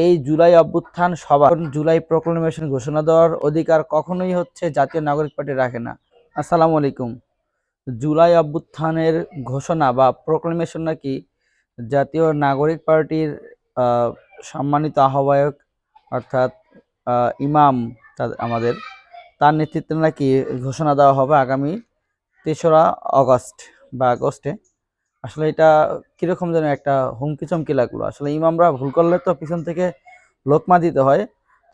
এই জুলাই অভ্যুত্থান সবার। জুলাই প্রক্লেমেশন ঘোষণা দেওয়ার অধিকার কখনোই হচ্ছে জাতীয় নাগরিক পার্টি রাখে না। আসসালামু আলাইকুম। জুলাই অভ্যুত্থানের ঘোষণা বা প্রক্লেমেশন নাকি জাতীয় নাগরিক পার্টির সম্মানিত আহ্বায়ক অর্থাৎ ইমাম আমাদের, তার নেতৃত্বে নাকি ঘোষণা দেওয়া হবে আগামী তেসরা আগস্ট বা আগস্টে। আসলে এটা কীরকম যেন একটা হুমকি চমকি লাগল। আসলে ইমামরা ভুল করলে তো পিছন থেকে লোকমা দিতে হয়।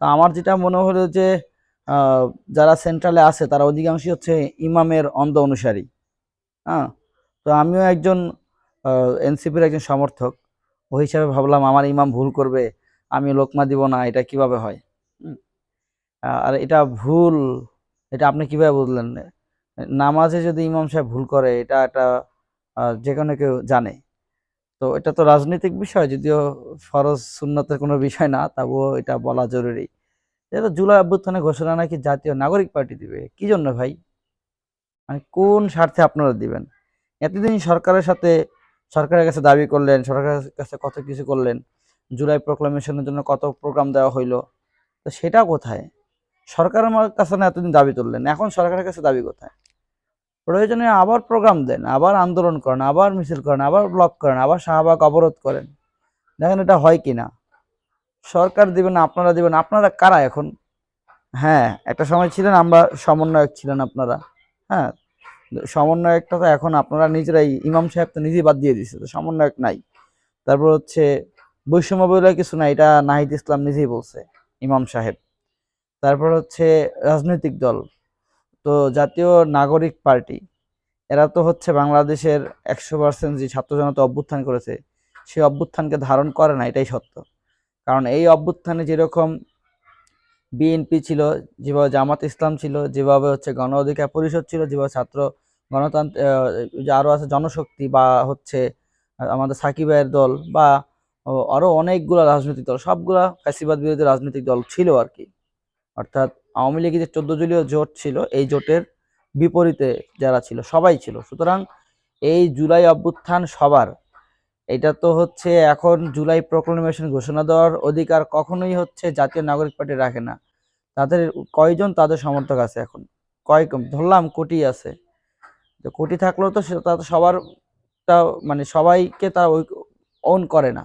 তো আমার যেটা মনে হলো যে যারা সেন্ট্রালে আছে, তারা অধিকাংশই হচ্ছে ইমামের অন্ধ অনুসারী। হ্যাঁ তো আমিও একজন এনসিপির একজন সমর্থক। ওই হিসাবে ভাবলাম, আমার ইমাম ভুল করবে আমি লোকমা দিব না, এটা কীভাবে হয়। আর এটা ভুল, এটা আপনি কীভাবে বুঝলেন? নামাজে যদি ইমাম সাহেব ভুল করে, এটা একটা যে কোনো কেউ জানে। তো এটা তো রাজনৈতিক বিষয়, যদিও ফরজ সুন্নতের কোনো বিষয় না, তবুও এটা বলা জরুরি। এটা জুলাই অভ্যুত্থানের ঘোষণা নাকি জাতীয় নাগরিক পার্টি দিবে, কি জন্য ভাই? মানে কোন স্বার্থে আপনারা দিবেন? এতদিন সরকারের সাথে, সরকারের কাছে দাবি করলেন, সরকারের কাছে কত কিছু করলেন, জুলাই প্রোক্লামেশনের জন্য কত প্রোগ্রাম দেওয়া হইল, তো সেটা কোথায়? সরকারের কাছে না এতদিন দাবি তুললেন, এখন সরকারের কাছে দাবি কোথায়? প্রয়োজনে আবার প্রোগ্রাম দেন, আবার আন্দোলন করেন, আবার মিছিল করেন, আবার ব্লক করেন, আবার শাহবাগ অবরোধ করেন। দেখেন এটা হয় কি না সরকার দিবেন, আপনারা দিবেন, আপনারা কারা এখন? হ্যাঁ একটা সময় ছিলেন, আমরা সমন্বয়ক ছিলেন আপনারা। হ্যাঁ সমন্বয়কটা তো এখন আপনারা নিজেরাই, ইমাম সাহেব তো নিজেই বাদ দিয়ে দিচ্ছে তো সমন্বয়ক নাই। তারপর হচ্ছে বৈষম্য বলে কিছু না এটা নাহিদ ইসলাম নিজেই বলছে, ইমাম সাহেব। তারপর হচ্ছে রাজনৈতিক দল তো জাতীয় নাগরিক পার্টি এরা তো হচ্ছে বাংলাদেশের একশো পার্সেন্ট যে ছাত্র জনতা অভ্যুত্থান করেছে সেই অভ্যুত্থানকে ধারণ করে না এটাই সত্য। কারণ এই অভ্যুত্থানে যেরকম বিএনপি ছিল যেভাবে জামাত ইসলাম ছিল যেভাবে হচ্ছে গণ অধিকার পরিষদ ছিল যেভাবে ছাত্র গণতন্ত্র আহ, যে আরও আছে জনশক্তি বা হচ্ছে আমাদের সাকিব ভাইয়ের দল বা আরও আরও অনেকগুলো রাজনৈতিক দল সবগুলা ফ্যাসিবাদ বিরোধী রাজনৈতিক দল ছিল আর কি। অর্থাৎ আওয়ামী লীগের যে চোদ্দ দলীয় জোট ছিল, এই জোটের বিপরীতে যারা ছিল, সবাই ছিল। সুতরাং এই জুলাই অভ্যুত্থান সবার। এটা তো হচ্ছে এখন জুলাই প্রোক্লেমেশন ঘোষণা দেওয়ার অধিকার কখনোই হচ্ছে জাতীয় নাগরিক পার্টি রাখে না। তাদের কয়জন তাদের সমর্থক আছে এখন? কয় ধরলাম কোটি আছে। কোটি থাকলেও তো সেটা সবার টা মানে সবাইকে তারা ওই ওন করে না।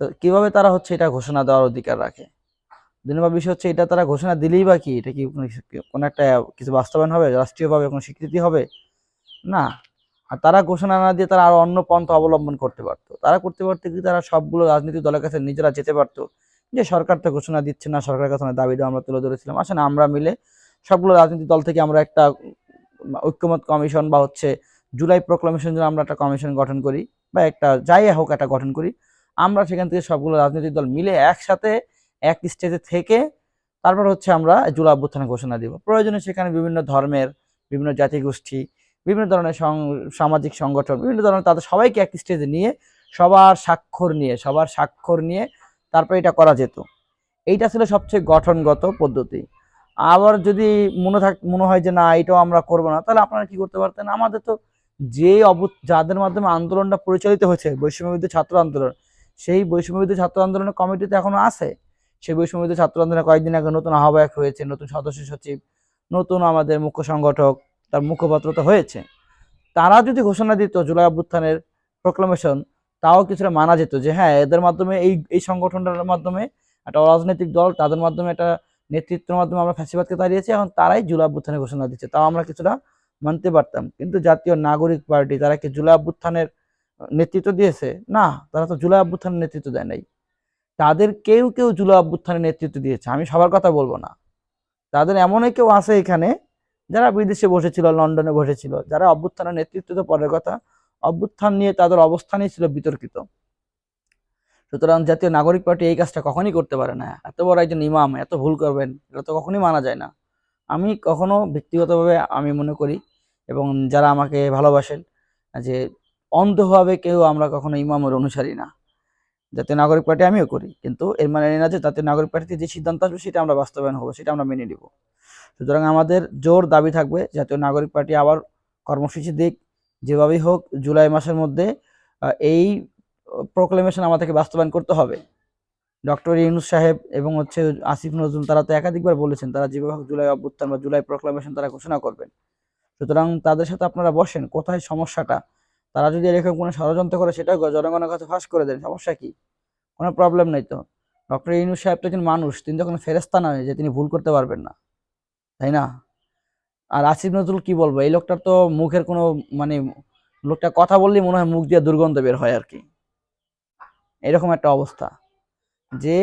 তো কীভাবে তারা হচ্ছে এটা ঘোষণা দেওয়ার অধিকার রাখে? নম্বর বিষয় হচ্ছে, এটা তারা ঘোষণা দিলেই বা কি? এটা কি কোনো একটা কিছু বাস্তবায়ন হবে? রাষ্ট্রীয়ভাবে কোনো স্বীকৃতি হবে? না। আর তারা ঘোষণা না দিয়ে তারা আরও অন্য পন্থা অবলম্বন করতে পারতো। তারা করতে পারতো কি তারা সবগুলো রাজনৈতিক দলের কাছে নিজেরা যেতে পারতো। যে সরকার তো ঘোষণা দিচ্ছে না, সরকারের কাছে অনেক দাবি আমরা তুলে ধরেছিলাম। আসলে আমরা মিলে সবগুলো রাজনৈতিক দল থেকে আমরা একটা ঐক্যমত কমিশন বা হচ্ছে জুলাই প্রোক্লামেশন জন্য আমরা একটা কমিশন গঠন করি বা একটা, যাই হোক একটা গঠন করি। আমরা সেখান থেকে সবগুলো রাজনৈতিক দল মিলে একসাথে এক স্টেজে থেকে তারপর হচ্ছে আমরা জুলাই অভ্যুত্থানের ঘোষণা দিব। প্রয়োজনে সেখানে বিভিন্ন ধর্মের, বিভিন্ন জাতিগোষ্ঠী, বিভিন্ন ধরনের সামাজিক সংগঠন, বিভিন্ন ধরনের তাদের সবাইকে এক স্টেজে নিয়ে সবার স্বাক্ষর নিয়ে, সবার স্বাক্ষর নিয়ে তারপর এটা করা যেত। এইটা ছিল সবচেয়ে গঠনগত পদ্ধতি। আবার যদি মনে থাক, মনে হয় যে না, এটাও আমরা করব না, তাহলে আপনারা কি করতে পারতেন? আমাদের তো যে অব যাদের মাধ্যমে আন্দোলনটা পরিচালিত হয়েছে, বৈষম্যবিরোধী ছাত্র আন্দোলন, সেই বৈষম্যবিরোধী ছাত্র আন্দোলনের কমিটিতে এখনও আছে। সেই বৈষম্যবিরোধী ছাত্র আন্দোলনে কয়েকদিন আগে নতুন আহ্বায়ক হয়েছে, নতুন সদস্য সচিব, নতুন আমাদের মুখ্য সংগঠক, তার মুখপাত্র তো হয়েছে। তারা যদি ঘোষণা দিত জুলাই অভ্যুত্থানের প্রোক্লামেশন তাও কিছুটা মানা যেত যে হ্যাঁ এদের মাধ্যমে এই এই সংগঠনটার মাধ্যমে একটা রাজনৈতিক দল, তাদের মাধ্যমে একটা নেতৃত্বের মাধ্যমে আমরা ফ্যাসিবাদকে দাঁড়িয়েছি এখন তারাই জুলাই অভ্যুত্থানের ঘোষণা দিচ্ছে। তাও আমরা কিছুটা মানতে পারতাম। কিন্তু জাতীয় নাগরিক পার্টি, তারা কি জুলাই অভ্যুত্থানের নেতৃত্ব দিয়েছে? না, তারা তো জুলাই অভ্যুত্থানের নেতৃত্ব দেয় নাই। তাদের কেউ কেউ জুলাই অভ্যুত্থানের নেতৃত্ব দিয়েছে, আমি সবার কথা বলব না। তাদের এমনই কেউ আছে এখানে যারা বিদেশে বসেছিল, লন্ডনে বসেছিল, যারা অভ্যুত্থানের নেতৃত্ব তো পরের কথা। অভ্যুত্থান নিয়ে তাদের অবস্থানই ছিল বিতর্কিত। সুতরাং জাতীয় নাগরিক পার্টি এই কাজটা কখনই করতে পারে না। এত বড় একজন ইমাম, এত ভুল করবেন, এটা তো কখনই মানা যায় না। আমি কখনো ব্যক্তিগতভাবে আমি মনে করি এবং যারা আমাকে ভালোবাসেন, যে অন্ধভাবে কেউ আমরা কখনো ইমামের অনুসারী না। জাতীয় নাগরিক পার্টি আমিও করি। কিন্তু এর মানে এই না যে জাতীয় নাগরিক পার্টিতে যে সিদ্ধান্ত আসবে সেটা আমরা বাস্তবায়ন হব, সেটা আমরা মেনে নিব। সুতরাং আমাদের জোর দাবি থাকবে জাতীয় নাগরিক পার্টি আবার কর্মসূচি দিক, যেভাবেই হোক জুলাই মাসের মধ্যে এই প্রোক্লেমেশন আমাদেরকে বাস্তবায়ন করতে হবে। ডক্টর ইউনুস সাহেব এবং হচ্ছে আসিফ নজরুল, তারা তো একাধিকবার বলেছেন, তারা যেভাবে হোক জুলাই অভ্যুত্থান বা জুলাই প্রক্লামেশন তারা ঘোষণা করবেন। সুতরাং তাদের সাথে আপনারা বসেন, কোথায় সমস্যাটা? তারা যদি এরকম কোনো ষড়যন্ত্র করে সেটা জনগণের কাছে ফাঁস করে দেন সমস্যা কি? কোনো প্রবলেম নেই তো। ডক্টর ইউনুস সাহেব তো একজন মানুষ, তিনি তো কোনো ফেরেস্তা নয় যে তিনি ভুল করতে পারবেন না, তাই না? আর আসিফ নজরুল কি বলব, এই লোকটার তো মুখের কোনো মানে লোকটা কথা বললেই মনে হয় মুখ দিয়ে দুর্গন্ধ বের হয় আর কি। এরকম একটা অবস্থা। যে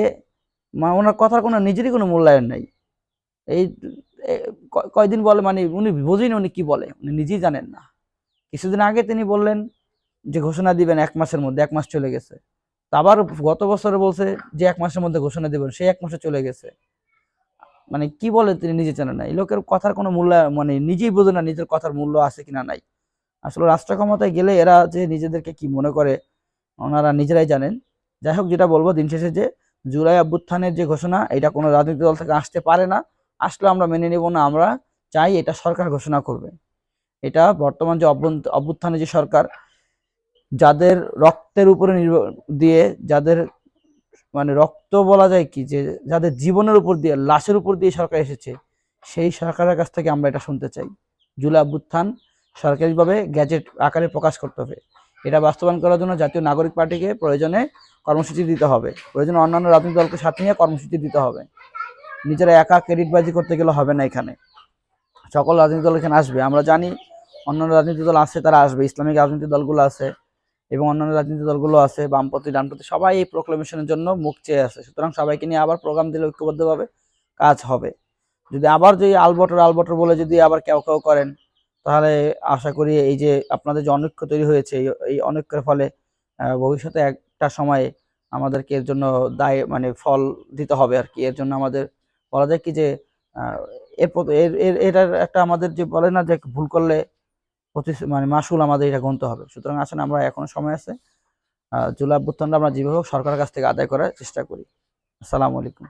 মা, ওনার কথার কোনো, নিজেরই কোনো মূল্যায়ন নেই। এই কয়দিন বলে মানে উনি বোঝেন উনি কি বলে, উনি নিজেই জানেন না। কিছুদিন আগে তিনি বললেন যে ঘোষণা দিবেন এক মাসের মধ্যে, এক মাস চলে গেছে। তো আবার গত বছরে বলছে যে এক মাসের মধ্যে ঘোষণা দিবেন, সেই এক মাসে চলে গেছে। মানে কি বলে তিনি নিজে জানেন না। এই লোকের কথার কোনো মূল্য মানে নিজেই বোঝে না নিজের কথার মূল্য আছে কিনা নাই। আসলে রাষ্ট্র ক্ষমতায় গেলে এরা যে নিজেদেরকে কি মনে করে, ওনারা নিজেরাই জানেন। যাই হোক, যেটা বলব দিন শেষে যে জুলাই অভ্যুত্থানের যে ঘোষণা, এটা কোনো রাজনৈতিক দল থেকে আসতে পারে না। আসলে আমরা মেনে নেব না, আমরা চাই এটা সরকার ঘোষণা করবে। এটা বর্তমান যে অভ্যুত্থানে যে সরকার, যাদের রক্তের উপরে নির্ভর দিয়ে যাদের মানে রক্ত বলা যায় কি যে যাদের জীবনের উপর দিয়ে, লাশের উপর দিয়ে সরকার এসেছে, সেই সরকারের কাছ থেকে আমরা এটা শুনতে চাই। জুলাই অভ্যুত্থান সরকারিভাবে গ্যাজেট আকারে প্রকাশ করতে হবে। এটা বাস্তবায়ন করার জন্য জাতীয় নাগরিক পার্টিকে প্রয়োজনে কর্মসূচি দিতে হবে। প্রয়োজনে অন্যান্য রাজনৈতিক দলকে সাথে নিয়ে কর্মসূচি দিতে হবে। নিজেরা একা ক্রেডিটবাজি করতে গেলে হবে না এখানে। সকল রাজনৈতিক দল এখানে আসবে। আমরা জানি অন্যান্য রাজনৈতিক দল আছে, তারা আসবে। ইসলামিক রাজনৈতিক দলগুলো আছে এবং অন্যান্য রাজনৈতিক দলগুলো আছে, বামপন্থী, ডানপন্থী, সবাই এই প্রোক্লেমেশনের জন্য মুখ চেয়ে আছে। সুতরাং সবাইকে নিয়ে আবার প্রোগ্রাম দিলে ঐক্যবদ্ধভাবে কাজ হবে। যদি আবার যদি আলবটর আলবটর বলে যদি আবার কেউ কেউ করেন, তাহলে আশা করি এই যে আপনাদের যে অনৈক্য তৈরি হয়েছে, এই- অনৈক্যের ফলে ভবিষ্যতে একটা সময়ে আমাদেরকে এর জন্য দায় মানে ফল দিতে হবে আর কি। এর জন্য আমাদের বলা যায় কি যে এর এর, এটার একটা আমাদের যে বলে না যে ভুল করলে মানে মাসুল আমাদের এটা গুনতে হবে। সুতরাং আসলে আমরা এখন সময় আছে। জুলাই অভ্যুত্থানটা আমরা যেভাবে সরকারের কাছ থেকে আদায় করার চেষ্টা করি। আসসালামু আলাইকুম।